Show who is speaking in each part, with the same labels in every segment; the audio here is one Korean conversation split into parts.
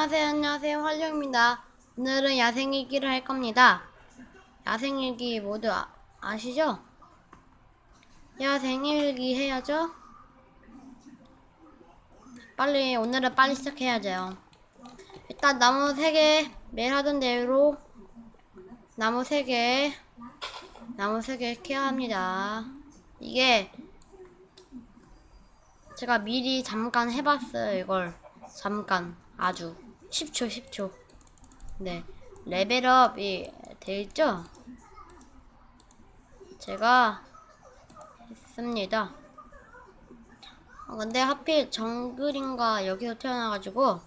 Speaker 1: 안녕하세요, 안녕하세요, 활력입니다. 오늘은 야생일기를 할 겁니다. 야생일기 모두 아, 아시죠? 야생일기 해야죠? 빨리, 오늘은 빨리 시작해야죠. 일단 나무 3개, 매일 하던 대로 나무 3개, 나무 3개 캐야 합니다. 이게 제가 미리 잠깐 해봤어요, 이걸. 잠깐. 아주. 10초, 10초. 네. 레벨업이 돼 있죠? 제가 했습니다. 어, 근데 하필 정글인가 여기서 태어나가지고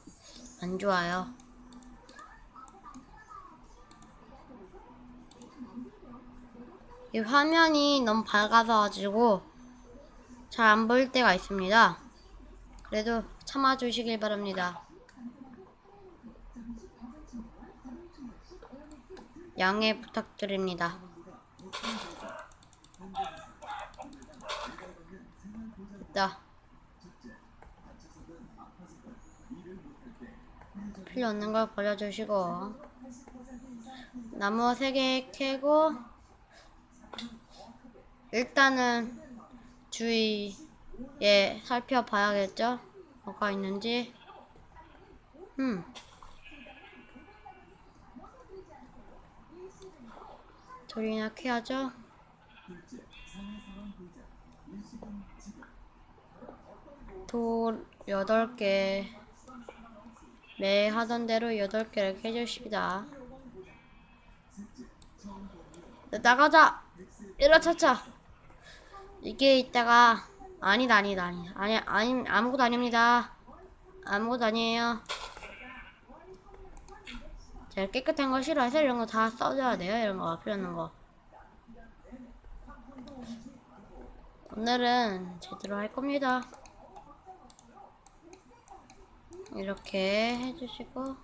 Speaker 1: 안 좋아요. 이 화면이 너무 밝아서 가지고 잘 안 보일 때가 있습니다. 그래도 참아주시길 바랍니다. 양해 부탁드립니다. 됐다. 필요 없는 걸 버려주시고 나무 3개 캐고 일단은 주위에 살펴봐야겠죠? 뭐가 있는지 음 돌이나 캐야죠? 돌 8개 매 하던 대로 8개를 캐주십니다 네, 나가자! 일어차차! 이게 있다가 아니다 아니다 아니 아니 아무것도 아닙니다 아무것도 아니에요 제가 깨끗한 거 싫어해서 이런 거 다 써줘야 돼요 이런 거 필요 없는 거. 오늘은 제대로 할 겁니다. 이렇게 해주시고.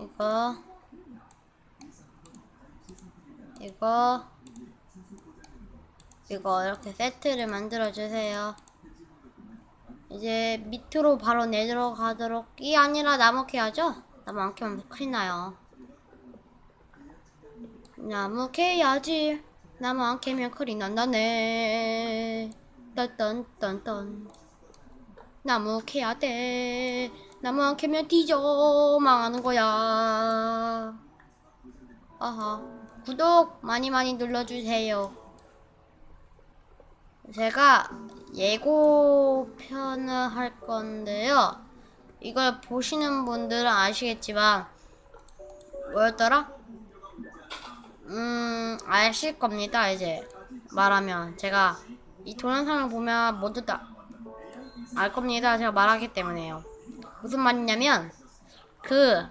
Speaker 1: 이거. 이거. 이거 이렇게 세트를 만들어 주세요. 이제 밑으로 바로 내려가도록 이 아니라 나무 캐야죠? 나무 안 캐면 큰일 나요. 나무 캐야지. 나무 안 캐면 큰일 난다네. 딴딴딴딴. 나무 캐야 돼. 나무 안 캐면 뒤져 망하는 거야. 아하. 구독 많이 많이 눌러주세요. 제가 예고편을 할 건데요. 이걸 보시는 분들은 아시겠지만 뭐였더라? 음 아실 겁니다 이제 말하면 제가 이 동영상을 보면 모두 다 알 겁니다 제가 말하기 때문에요 무슨 말이냐면 그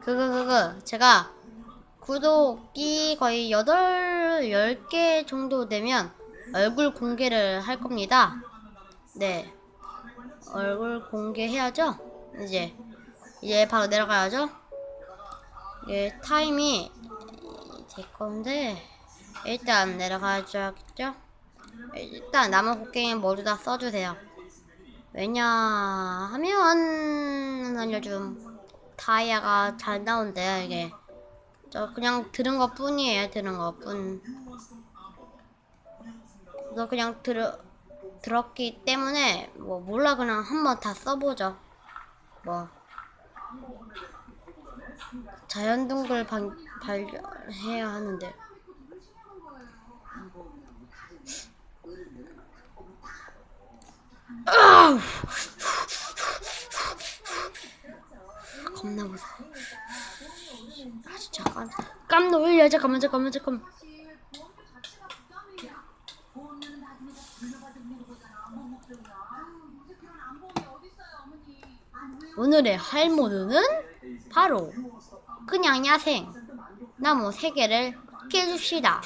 Speaker 1: 그거 그거 제가 구독이 거의 8, 10개 정도 되면 얼굴 공개를 할 겁니다. 네. 얼굴 공개해야죠? 이제. 이제 바로 내려가야죠? 예, 타임이 될 건데, 일단 내려가야겠죠? 일단 남은 곡괭이 모두 다 써주세요. 왜냐 하면, 알려줌. 다이아가 잘 나온대요, 이게. 저 그냥 들은 것 뿐이에요. 들은 것 뿐. 그래서 그냥 들, 들었기 때문에 뭐 몰라 그냥 한번 다 써보죠. 뭐 자연 동굴 방, 발견해야 하는데. 겁나 무서워. 아 진짜 깜, 깜놀려 잠깐만 잠깐만 잠깐만. 오늘의 할모드는 바로 그냥 야생. 나무 3개를 깨줍시다